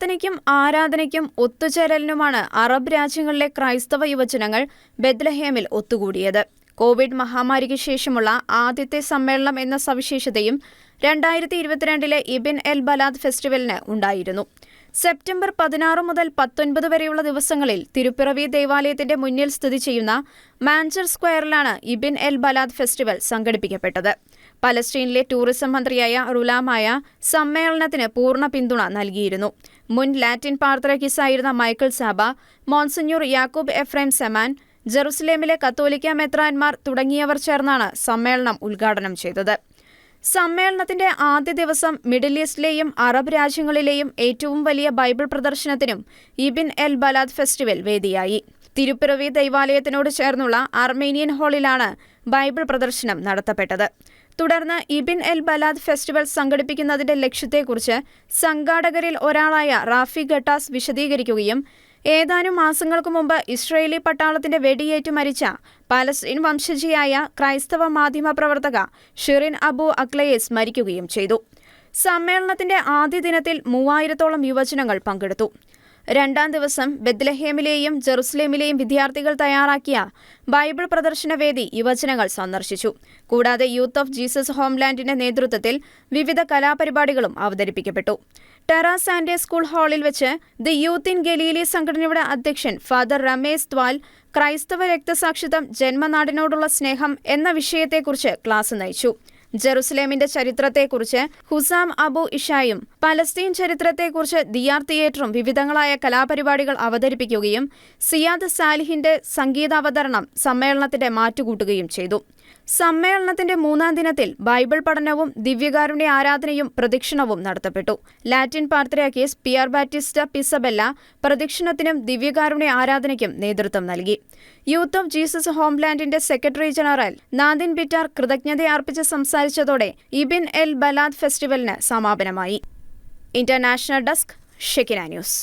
പ്രാർത്ഥനയ്ക്കും ആരാധനയ്ക്കും ഒത്തുചേരലിനുമാണ് അറബ് രാജ്യങ്ങളിലെ ക്രൈസ്തവ യുവജനങ്ങൾ ബെദ്ലഹേമിൽ ഒത്തുകൂടിയത്. കോവിഡ് മഹാമാരിക്ക് ശേഷമുള്ള ആദ്യത്തെ സമ്മേളനം എന്ന സവിശേഷതയും രണ്ടായിരത്തി ഇരുപത്തിരണ്ടിലെ ഇബിൻ എൽ ബലാദ് ഫെസ്റ്റിവലിന് ഉണ്ടായിരുന്നു. സെപ്റ്റംബർ പതിനാറ് മുതൽ പത്തൊൻപത് വരെയുള്ള ദിവസങ്ങളിൽ തിരുപ്പിറവി ദേവാലയത്തിന്റെ മുന്നിൽ സ്ഥിതി ചെയ്യുന്ന മാഞ്ചർ സ്ക്വയറിലാണ് ഇബിൻ എൽ ബലാദ് ഫെസ്റ്റിവൽ സംഘടിപ്പിക്കപ്പെട്ടത്. പലസ്തീനിലെ ടൂറിസം മന്ത്രിയായ റുലാമായ സമ്മേളനത്തിന് പൂർണ പിന്തുണ നൽകിയിരുന്നു. മുൻ ലാറ്റിൻ പാർത്തറക്കിസായിരുന്ന Michael Sabah Monsignor Yakoub Ephrem Semaan ജെറുസലേമിലെ കത്തോലിക്ക മെത്രാൻമാർ തുടങ്ങിയവർ ചേർന്നാണ് സമ്മേളനം ഉദ്ഘാടനം ചെയ്തത്. സമ്മേളനത്തിന്റെ ആദ്യ ദിവസം മിഡിൽ ഈസ്റ്റിലെയും അറബ് രാജ്യങ്ങളിലെയും ഏറ്റവും വലിയ ബൈബിൾ പ്രദർശനത്തിനും ഇബിൻ എൽ ബലാദ് ഫെസ്റ്റിവൽ വേദിയായി. തിരുപ്പിറവി ദൈവാലയത്തിനോട് ചേർന്നുള്ള അർമേനിയൻ ഹാളിലാണ് ബൈബിൾ പ്രദർശനം നടത്തപ്പെട്ടത്. തുടർന്ന് ഇബിൻ എൽ ബലാദ് ഫെസ്റ്റിവൽ സംഘടിപ്പിക്കുന്നതിന്റെ ലക്ഷ്യത്തെക്കുറിച്ച് സംഘാടകരിൽ ഒരാളായ റാഫി ഗട്ടാസ് വിശദീകരിക്കുകയും ഏതാനും മാസങ്ങൾക്കു മുമ്പ് ഇസ്രയേലി പട്ടാളത്തിന്റെ വെടിയേറ്റ് മരിച്ച പാലസ്തീൻ വംശജിയായ ക്രൈസ്തവ മാധ്യമ പ്രവർത്തക ഷിറിൻ അബു അക്ലയേസ് മരിക്കുകയും ചെയ്തു. സമ്മേളനത്തിന്റെ ആദ്യ ദിനത്തിൽ മൂവായിരത്തോളം യുവജനങ്ങൾ പങ്കെടുത്തു. രണ്ടാം ദിവസം ബെത്ലഹേമിലെയും ജെറുസലേമിലെയും വിദ്യാർത്ഥികൾ തയ്യാറാക്കിയ ബൈബിൾ പ്രദർശനവേദി യുവജനങ്ങൾ സന്ദർശിച്ചു. കൂടാതെ യൂത്ത് ഓഫ് ജീസസ് ഹോംലാൻഡിന്റെ നേതൃത്വത്തിൽ വിവിധ കലാപരിപാടികളും അവതരിപ്പിക്കപ്പെട്ടു. ടെറ സാൻഡേ സ്കൂൾ ഹാളിൽ വെച്ച് ദി യൂത്ത് ഇൻ ഗലീലി സംഘടനയുടെ അധ്യക്ഷൻ ഫാദർ രമേശ് ത്വാൽ ക്രൈസ്തവ രക്തസാക്ഷിത്വം ജന്മനാടിനോടുള്ള സ്നേഹം എന്ന വിഷയത്തെക്കുറിച്ച് ക്ലാസ് നയിച്ചു. ജെറുസലേമിന്റെ ചരിത്രത്തെക്കുറിച്ച് ഹുസാം അബു ഇഷായും പലസ്തീൻ ചരിത്രത്തെക്കുറിച്ച് ദിയാർ തിയേറ്ററും വിവിധങ്ങളായ കലാപരിപാടികൾ അവതരിപ്പിക്കുകയും സിയാദ് സാലിഹിന്റെ സംഗീതാവതരണം സമ്മേളനത്തിന്റെ മാറ്റുകൂട്ടുകയും ചെയ്തു. സമ്മേളനത്തിന്റെ മൂന്നാം ദിനത്തിൽ ബൈബിൾ പഠനവും ദിവ്യകാരുണ്യ ആരാധനയും പ്രദക്ഷിണവും നടത്തപ്പെട്ടു. Latin patriarchs Pier Battista Pizzaballa പ്രദക്ഷിണത്തിനും ദിവ്യകാരുണ്യ ആരാധനയ്ക്കും നേതൃത്വം നൽകി. യൂത്ത് ഓഫ് ജീസസ് ഹോംലാൻഡിന്റെ സെക്രട്ടറി ജനറൽ നാദിൻ ബിറ്റാർ കൃതജ്ഞതയർപ്പിച്ച് സംസാരിച്ചതോടെ ഇബിൻ എൽ ബലാദ് ഫെസ്റ്റിവലിന് സമാപനമായി. International desk Shekinah news.